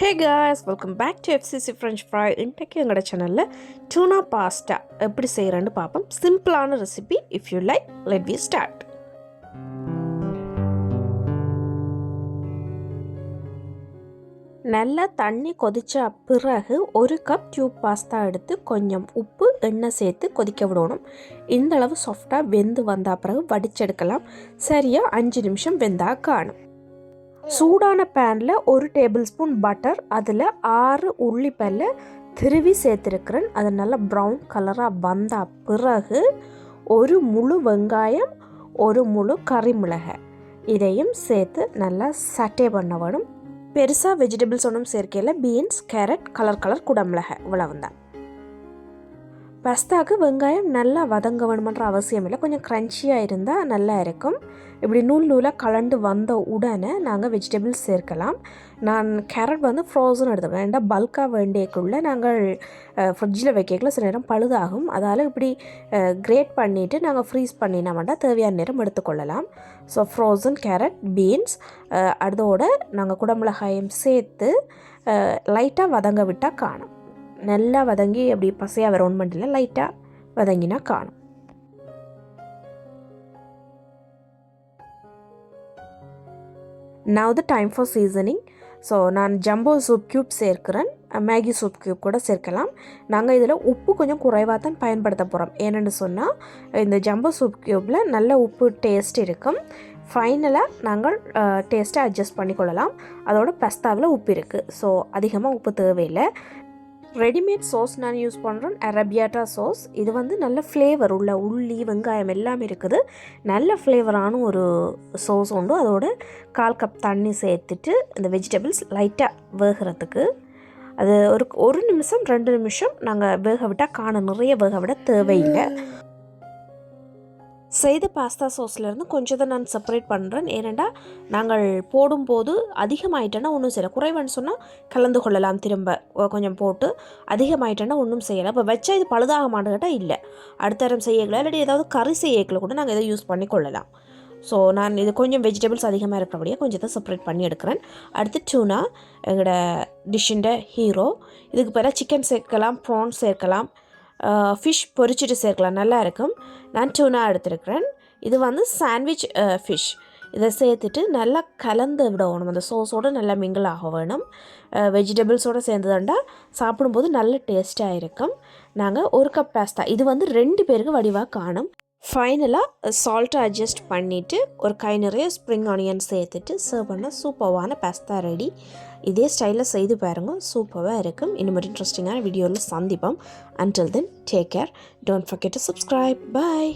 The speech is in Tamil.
Hey guys welcome back to FCC French fry இன்றைக்கு எங்களோட சேனலில் டூனா பாஸ்டா எப்படி செய்கிறேன்னு பார்ப்போம். சிம்பிளான recipe if you like let we start நல்லா தண்ணி கொதித்த பிறகு ஒரு கப் டியூப் பாஸ்தா எடுத்து கொஞ்சம் உப்பு எண்ணெய் சேர்த்து கொதிக்க விடணும். இந்த அளவு சாஃப்டாக வெந்து வந்த பிறகு வடிச்செடுக்கலாம். சரியாக அஞ்சு நிமிஷம் வெந்தா காணும். சூடான பேனில் ஒரு டேபிள் ஸ்பூன் பட்டர் அதில் ஆறு உள்ளிப்பல்ல திருவி சேர்த்துருக்குறேன். அது நல்லா ப்ரௌன் கலராக வந்த பிறகு ஒரு முழு வெங்காயம் ஒரு முழு கறி மிளகாய் இதையும் சேர்த்து நல்லா சட்டே பண்ண வேணும். பெருசாக வெஜிடபிள்ஸ் ஒன்றும் சேர்க்கையில் பீன்ஸ் கேரட் கலர் கலர் குடமிளகாய். இவ்வளவு பஸ்தாவுக்கு பஸ்தாக்கு வெங்காயம் நல்லா வதங்க வேணுமன்ற அவசியம் இல்லை கொஞ்சம் க்ரன்ச்சியாக இருந்தால் நல்லா இருக்கும். இப்படி நூல் நூலாக கலண்டு வந்த உடனே நாங்கள் வெஜிடபிள்ஸ் சேர்க்கலாம். நான் கேரட் வந்து ஃப்ரோசன் எடுத்துக்கிறேன் ஏன்டா பல்காக வேண்டியக்குள்ளே நாங்கள் ஃப்ரிட்ஜில் வைக்கக்குள்ள சில நேரம் பழுதாகும். அதால் இப்படி கிரேட் பண்ணிவிட்டு நாங்கள் ஃப்ரீஸ் பண்ணினோம்னா தேவையான நேரம் எடுத்துக்கொள்ளலாம். ஸோ ஃப்ரோசன் கேரட் பீன்ஸ் அதோடு நாங்கள் குடமிளகாயம் சேர்த்து லைட்டாக வதங்க விட்டால் காணும். நல்லா வதங்கி அப்படி பசையாக வரணும் மட்டும் லைட்டாக வதங்கினா காணும். Now the time for seasoning so நான் ஜம்போ சூப் க்யூப் சேர்க்கிறேன். மேகி சூப் க்யூப் கூட சேர்க்கலாம். நாங்கள் இதில் உப்பு கொஞ்சம் குறைவாக தான் பயன்படுத்த போகிறோம் ஏன்னு சொன்னால் இந்த ஜம்போ சூப் க்யூப்பில் நல்ல உப்பு டேஸ்ட் இருக்கும். ஃபைனலாக நாங்கள் டேஸ்ட்டை அட்ஜஸ்ட் பண்ணிக்கொள்ளலாம். அதோட பஸ்தாவில் உப்பு இருக்குது ஸோ அதிகமாக உப்பு தேவையில்லை. ரெடிமேட் சோஸ் நான் யூஸ் பண்ணுறேன் அரபியாட்டா சோஸ் இது வந்து நல்ல ஃப்ளேவர் உள்ள உள்ளி வெங்காயம் எல்லாமே இருக்குது. நல்ல ஃப்ளேவரான ஒரு சோஸ் உண்டு. அதோட கால் கப் தண்ணி சேர்த்துட்டு இந்த வெஜிடபிள்ஸ் லைட்டாக வேகிறதுக்கு. அது ஒரு ஒரு நிமிஷம் ரெண்டு நிமிஷம் நாங்கள் வேக விட்டால் காண நிறைய வேக விட தேவையில்லை. செய்த பாஸ்தா சோஸ்லேருந்து கொஞ்சத்தை நான் செப்பரேட் பண்ணுறேன் ஏனெண்டா நாங்கள் போடும்போது அதிகமாயிட்டேன்னா ஒன்றும் செய்யலை. குறைவான்னு சொன்னால் கலந்து கொள்ளலாம் திரும்ப. கொஞ்சம் போட்டு அதிகமாயிட்டேன்னா ஒன்றும் செய்யலை. இப்போ வச்சா இது பழுதாக மாட்டேங்கிட்டால் இல்லை. அடுத்த தரம் செய்யக்கலாம் இல்லாட்டி ஏதாவது கறி செய்யக்கில் கூட நாங்கள் இதை யூஸ் பண்ணி கொள்ளலாம். ஸோ நான் இது கொஞ்சம் வெஜிடபிள்ஸ் அதிகமாக இருக்கிறபடியாக கொஞ்சம் தான் செப்பரேட் பண்ணி எடுக்கிறேன். அடுத்து டூனா எங்களோட டிஷ்ஷின் ஹீரோ இதுக்கு பிறகு சிக்கன் சேர்க்கலாம் ப்ரான்ஸ் சேர்க்கலாம். ஃபிஷ் பொரிச்சிட்டு சேர்க்கலாம். நல்லா இருக்கும். நான் டூனா எடுத்துருக்கிறேன். இது வந்து சாண்ட்விச் ஃபிஷ் இதை சேர்த்துட்டு நல்லா கலந்து விடணும். அந்த சோஸோடு நல்லா மிங்கிள் ஆக வேணும். வெஜிடபிள்ஸோடு சேர்ந்ததுண்டா. சாப்பிடும்போது நல்ல டேஸ்ட்டாக இருக்கும். நாங்கள் ஒரு கப் பாஸ்தா இது வந்து ரெண்டு பேருக்கு வடிவாக காணும். ஃபைனலாக சால்ட்டை அட்ஜஸ்ட் பண்ணிவிட்டு ஒரு கை நிறைய ஸ்ப்ரிங் ஆனியன் சேர்த்துட்டு சர்வ் பண்ண சூப்பர்வான பேஸ்தா ரெடி இதே ஸ்டைலில் செய்து பாருங்க சூப்பராக இருக்கும். இன்னும் இன்ட்ரெஸ்டிங்கான வீடியோவில் சந்திப்போம். Until then take care don't forget to subscribe bye